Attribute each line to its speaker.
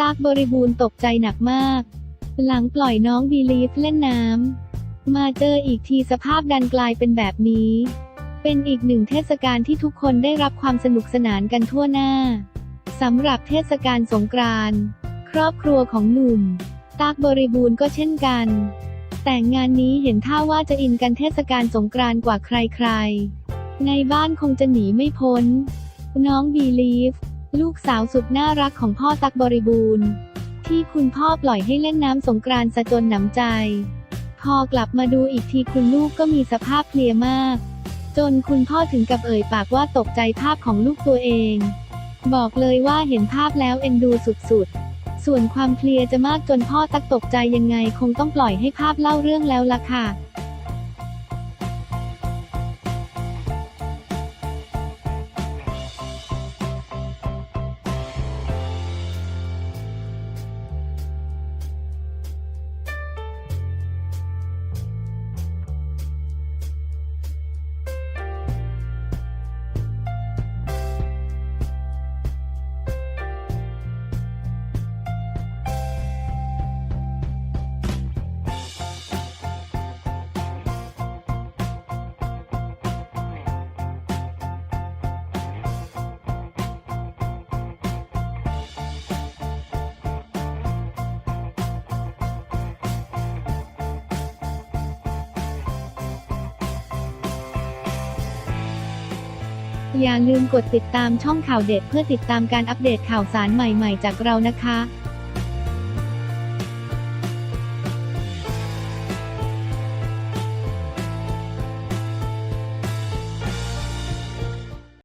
Speaker 1: ตากบริบูรณ์ตกใจหนักมาก หลังปล่อยน้องบีลีฟเล่นน้ำ มาเจออีกทีสภาพดันกลายเป็นแบบนี้ เป็นอีกหนึ่งเทศกาลที่ทุกคนได้รับความสนุกสนานกันทั่วหน้าสำหรับเทศกาลสงกรานต์ครอบครัวของหนุ่ม ตากบริบูรณ์ก็เช่นกัน แต่งานนี้เห็นท่าว่าจะอินกันเทศกาลสงกรานต์กว่าใครๆ ในบ้านคงจะหนีไม่พ้น น้องบีลีฟ ลูกสาวสุดน่ารักของพ่อตักบริบูรณ์ ที่คุณพ่อปล่อยให้เล่นน้ำสงกรานต์ซะจนหนำใจ พอกลับมาดูอีกทีคุณลูกก็มีสภาพเพลียมาก จนคุณพ่อถึงกับเอ่ยปากว่าตกใจภาพของลูกตัวเอง บอกเลยว่าเห็นภาพแล้วเอ็นดูสุดๆ ส่วนความเพลียจะมากจนพ่อตักตกใจยังไงคงต้องปล่อยให้ภาพเล่าเรื่องแล้วล่ะค่ะ อย่าลืมกดติดตามช่องข่าวเด็ดเพื่อติดตามการอัปเดตข่าวสารใหม่ๆ จากเรานะคะ